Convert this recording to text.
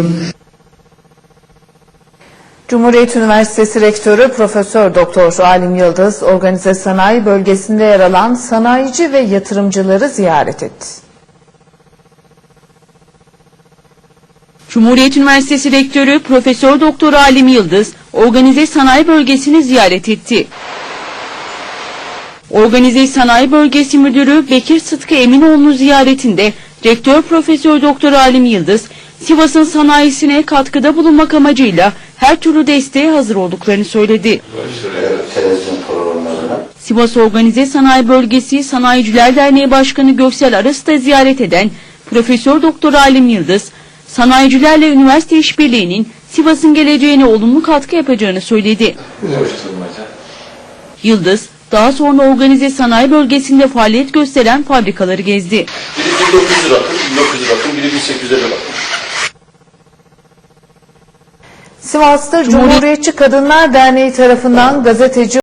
ediyorum. Cumhuriyet Üniversitesi Rektörü Profesör Doktor Alim Yıldız, organize sanayi bölgesinde yer alan sanayici ve yatırımcıları ziyaret etti. Cumhuriyet Üniversitesi Rektörü Profesör Doktor Alim Yıldız organize sanayi bölgesini ziyaret etti. Organize Sanayi Bölgesi Müdürü Bekir Sıtkı Eminoğlu'nun ziyaretinde Rektör Profesör Doktor Alim Yıldız, Sivas'ın sanayisine katkıda bulunmak amacıyla her türlü desteğe hazır olduklarını söyledi. televizyon programlarına Sivas Organize Sanayi Bölgesi Sanayiciler Derneği Başkanı Göksel Aras'ı da ziyaret eden Profesör Doktor Alim Yıldız, sanayicilerle üniversite işbirliğinin Sivas'ın geleceğine olumlu katkı yapacağını söyledi. Yıldız, daha sonra organize sanayi bölgesinde faaliyet gösteren fabrikaları gezdi. Biri 1900 rakım, 1900 rakım, biri 1850 rakım. Sivas'ta Cumhuriyet- Cumhuriyetçi Kadınlar Derneği tarafından gazeteci